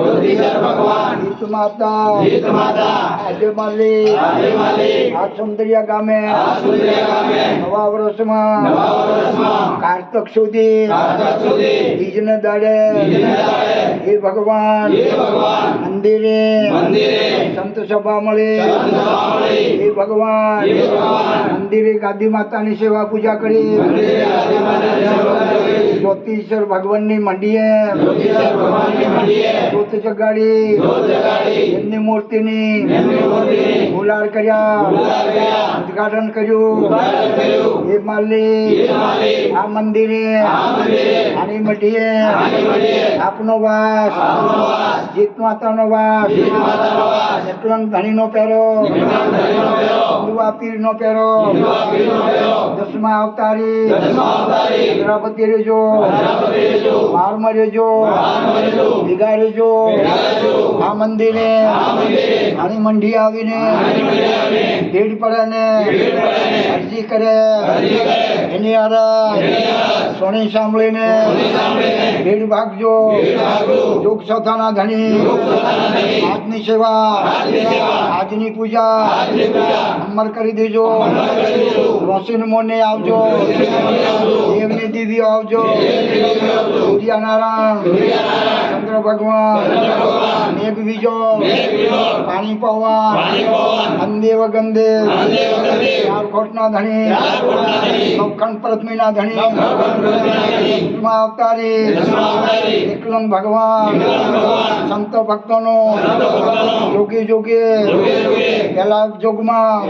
જ્યોતિષર ભગવાન ગીત માતા ગીત માતા આજે માલી આજે માલિક આ સુંદરિયા ગામે આ સુંદરિયા ગામે. નવા વર્ષમાં નવા વર્ષમાં. કારતક સુધી કારતક સુધી. બીજને દાડે બીજને દાડે. હે ભગવાન હે ભગવાન. મંદિરે મંદિરે. સંત સભા મળે. સંત સભા મળી. હે ભગવાન હે ભગવાન. મંદિરે ગાદી માતાની સેવા પૂજા કરી. મંદિરે આજે માતાની સેવા કરી જ્યોતિષર ભગવાનની મંડીએ. જ્યોત જગાડી. એમની મૂર્તિની ગુલાર કર્યા. ઉદઘાટન કર્યું. એ માલી આ મંદિરે. આની મઢીએ આપનો વાસ. જીત માતાનો વાસ. નેત્રન ધણીનો પહેરો ગુરુવા પીરનો પહેરો દસમા અવતારી. ગણપતિ રેજો. મારમાં રેજો. ભેગા રેજો. આ મંદિરે ધણી મંડી આવીને ભીડ પડે ને અરજી કરે એની આર સોની સાંભળીને ભીડ ભાગજો. દુઃખ સથાના ધણી. આજની સેવા આજની પૂજા. અમર કરી દેજો. રોશિન મોને આવજો. દેવની દીદી આવજો. સૂર્યનારાયણ. ચંદ્ર ભગવાન. મેઘવીજો પાણી પવન અંદેવ ગંદે ચાર ખોટના ધણી લોખંડ પ્રથમીના ધણી અવતારી એકલંગ ભગવાન સંત ભક્તોનો જોગી જોગે પહેલા જોગમાં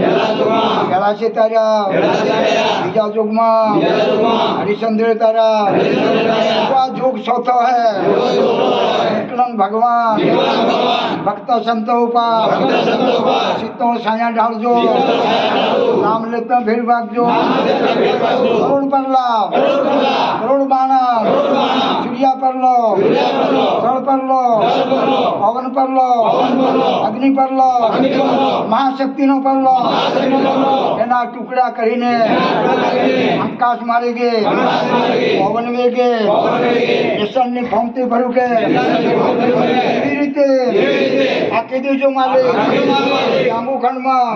કેળાશે તારા બીજા જોગમાં હરિશ્ચંદ્ર તારા જોગ ચોથો હૈ વિઠ્ઠલ ભગવાન. ભક્ત સંતો ઉપર સિત્તોળ સાયા ઢાળજો. નામ લેતા ભેળ ભાગજો કરોડ પરલા કરોડ બાણા. పర్లో జల పర్లో పవన్ పర్లో అగ్ని పర్లో મહાશક્તિનો પલ્લો એના ટુકડા કરીને આકાશ મારી ગે પવન વેગે નિશાનની ભમતી ભરું કે એવી રીતે? આખી દેશો મારે જાંબુ ખંડમાં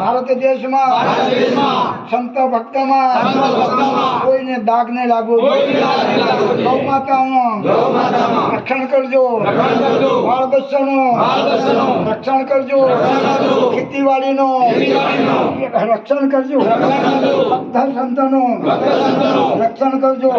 ભારત દેશમાં. સંત ભક્તમાં. કોઈને દાગને લાગુ માતાનું. રક્ષણ કરજો. રક્ષણ કરજો. બાળ બચ્ચાનું રક્ષણ કરજો. રક્ષણ કરજો. ખેતીવાડીનું. રક્ષણ કરજો. ભક્ત સંતોનું. રક્ષણ કરજો.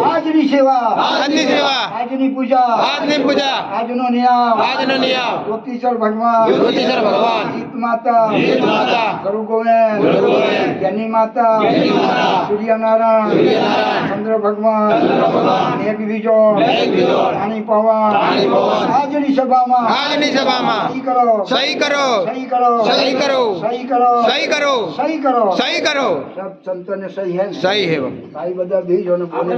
આજની સેવા. આજની સેવા. આજની પૂજા. આજની પૂજા. આજનો નિયમ આજનો નિયમ જ્યોતિષર ભગવાન. જ્યોતિષર ભગવાન. જીત માતા. જીત માતા. ગુરુ ગોવિંદ. ગુરુ ગોવિંદ. માતા સૂર્યનારાયણ. સૂર્યનારાયણ. ચંદ્ર ભગવાન એક બીજો રાણી પવન પાણી પવન આજની સભામાં આજની સભામાં સહી કરો સહી કરો સહી કરો સહી કરો સહી કરો સહી કરો સહી કરો સહી કરો સબ સંતોને સહી હે? સહી હે ભાઈ બધા બીજો ને બોલે.